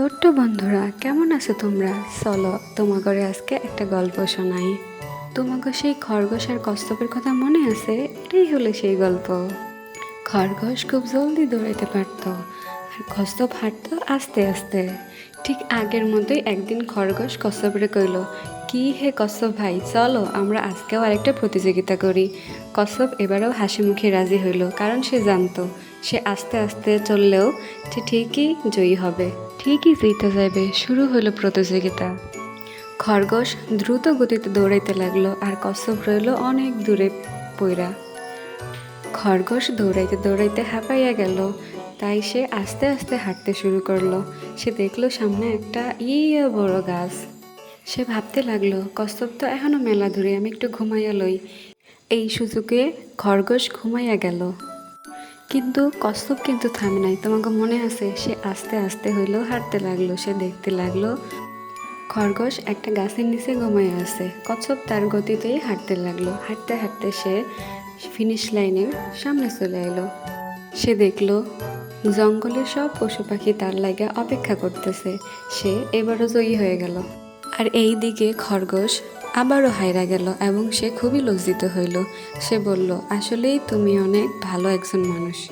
ছোট্ট বন্ধুরা, কেমন আছো তোমরা? চলো, তোমাগরে আজকে একটা গল্প শোনাই। তোমাকে সেই খরগোশ আর কস্তবের কথা মনে আছে? এটাই হলো সেই গল্প। খরগোশ খুব জলদি দৌড়াইতে পারত, আর কস্তব হাঁটত আস্তে আস্তে। ঠিক আগের মতোই একদিন খরগোশ কস্তপরে কইল কি হে কশ্যপ ভাই? চলো, আমরা আজকেও আরেকটা প্রতিযোগিতা করি। কশ্যপ এবারেও হাসি মুখে রাজি হইল, কারণ সে জানতো, সে আস্তে আস্তে চললেও সে ঠিকই জয়ী হবে। ঠিকই জিতে যাবে, শুরু হলো প্রতিযোগিতা। খরগোশ দ্রুত গতিতে দৌড়াইতে লাগল, আর কশ্যপ রইল অনেক দূরে পইরা। খরগোশ দৌড়াইতে দৌড়াইতে হাঁপাইয়া গেল, তাই সে আস্তে আস্তে হাঁটতে শুরু করল। সে দেখল সামনে একটা ইয়ে বড় গাছ। সে ভাবতে লাগল কস্তব তো এখনও মেলা ধরে, আমি একটু ঘুমাইয়া লই। এই সুযোগে খরগোশ ঘুমাইয়া গেল। কিন্তু কস্তব কিন্তু থামে নাই। তোমাকে মনে আছে, সে আস্তে আস্তে হইলেও হাঁটতে লাগল, সে দেখতে লাগল খরগোশ একটা গাছের নিচে ঘুমায় আছে। কচ্ছপ তার গতিতেই হাঁটতে লাগল। হাঁটতে হাঁটতে সে ফিনিশ লাইনের সামনে চলে এলো সে দেখল, জঙ্গলের সব পশু পাখি তার লাগে অপেক্ষা করতেছে। সে এবারও জয়ী হয়ে গেল। আর এই দিকে খরগোশ আবারও হাইরা গেল এবং সে খুবই লজ্জিত হইল। সে বলল, আসলেই তুমি অনেক ভালো একজন মানুষ।